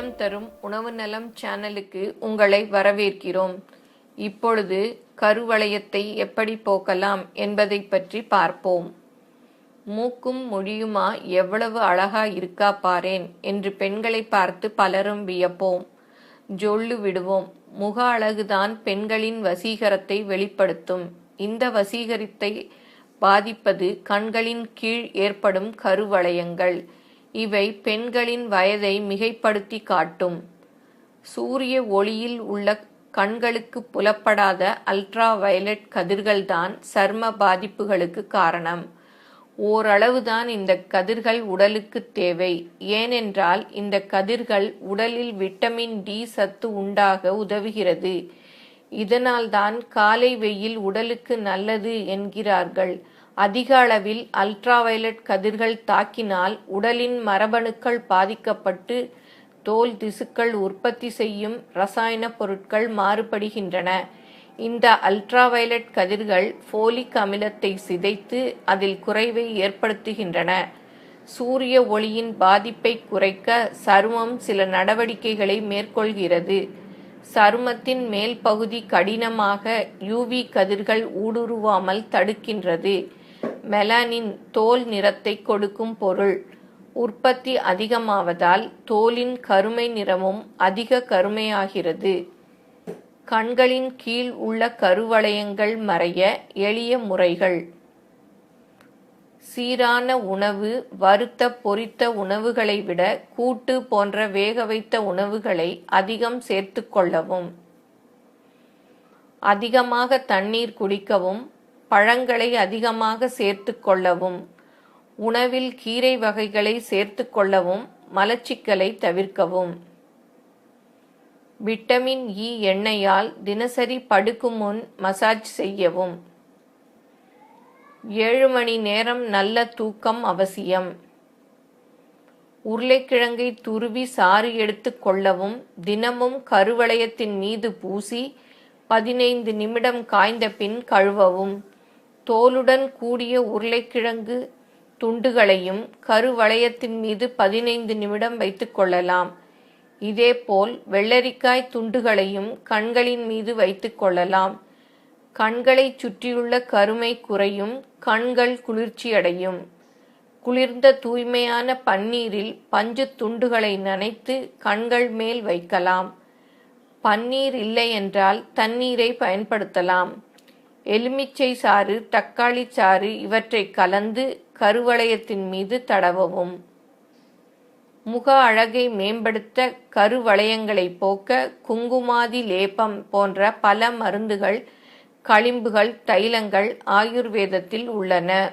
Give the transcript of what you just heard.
ஆரோக்கியம் தரும் உணவு நலம் சேனலுக்கு உங்களை வரவேற்கிறோம். இப்பொழுது கருவளையத்தை எப்படி போக்கலாம் என்பதை பற்றி பார்ப்போம். மூக்கும் மொழியுமா எவ்வளவு அழகா இருக்கா பாரேன் என்று பெண்களை பார்த்து பலரும் வியப்போம். ஜொல்லு விடுவோம். முக அழகுதான் பெண்களின் வசீகரத்தை வெளிப்படுத்தும். இந்த வசீகரத்தை பாதிப்பது கண்களின் கீழ் ஏற்படும் கருவளையங்கள். இவை பெண்களின் வயதை மிகைப்படுத்தி காட்டும். சூரிய ஒளியில் உள்ள கண்களுக்கு புலப்படாத அல்ட்ரா வயலட் கதிர்கள்தான் சர்ம பாதிப்புகளுக்கு காரணம். ஓரளவுதான் இந்த கதிர்கள் உடலுக்கு தேவை. ஏனென்றால் இந்த கதிர்கள் உடலில் விட்டமின் டி சத்து உண்டாக உதவுகிறது. இதனால்தான் காலை வெயில் உடலுக்கு நல்லது என்கிறார்கள். அதிக அளவில் அல்ட்ராவயலட் கதிர்கள் தாக்கினால் உடலின் மரபணுக்கள் பாதிக்கப்பட்டு தோல் திசுக்கள் உற்பத்தி செய்யும் ரசாயன பொருட்கள் மாறுபடுகின்றன. இந்த அல்ட்ராவயலட் கதிர்கள் ஃபோலிக் அமிலத்தை சிதைத்து அதில் குறைவை ஏற்படுத்துகின்றன. சூரிய ஒளியின் பாதிப்பை குறைக்க சருமம் சில நடவடிக்கைகளை மேற்கொள்கிறது. சருமத்தின் மேல் பகுதி கடினமாக யூவி கதிர்கள் ஊடுருவாமல் தடுக்கின்றது. மெலானின் தோல் நிறத்தை கொடுக்கும் பொருள். உற்பத்தி அதிகமாவதால் தோலின் கருமை நிறமும் அதிக கருமையாகிறது. கண்களின் கீழ் உள்ள கருவளையங்கள் மறைய எளிய முறைகள். சீரான உணவு வறுத்த பொரித்த உணவுகளை விட கூட்டு போன்ற வேக வைத்த உணவுகளை அதிகம் சேர்த்து கொள்ளவும். அதிகமாக தண்ணீர் குடிக்கவும் பழங்களை அதிகமாக சேர்த்து கொள்ளவும் உணவில் கீரை வகைகளை சேர்த்து கொள்ளவும் மலச்சிக்கலை தவிர்க்கவும். விட்டமின் இ எண்ணெயால் தினசரி படுக்கும் முன் மசாஜ் செய்யவும். ஏழு மணி நேரம் நல்ல தூக்கம் அவசியம். உருளைக்கிழங்கை துருவி சாறு எடுத்து கொள்ளவும் தினமும் கருவளையத்தின் மீது பூசி பதினைந்து நிமிடம் காய்ந்த பின் கழுவவும். தோலுடன் கூடிய உருளைக்கிழங்கு துண்டுகளையும் கருவளையத்தின் மீது பதினைந்து நிமிடம் வைத்துக் கொள்ளலாம். இதேபோல் வெள்ளரிக்காய் துண்டுகளையும் கண்களின் மீது வைத்துக் கொள்ளலாம். கண்களை சுற்றியுள்ள கருமை குறையும் கண்கள் குளிர்ச்சியடையும். குளிர்ந்த தூய்மையான பன்னீரில் பஞ்சு துண்டுகளை நனைத்து கண்கள் மேல் வைக்கலாம். பன்னீர் இல்லை என்றால் தண்ணீரை பயன்படுத்தலாம். எலுமிச்சை சாறு தக்காளி சாறு இவற்றை கலந்து கருவளையத்தின் மீது தடவவும். முக அழகை மேம்படுத்த கருவளையங்களை போக்க குங்குமாதி லேபம் போன்ற பல மருந்துகள் களிம்புகள் தைலங்கள் ஆயுர்வேதத்தில் உள்ளன.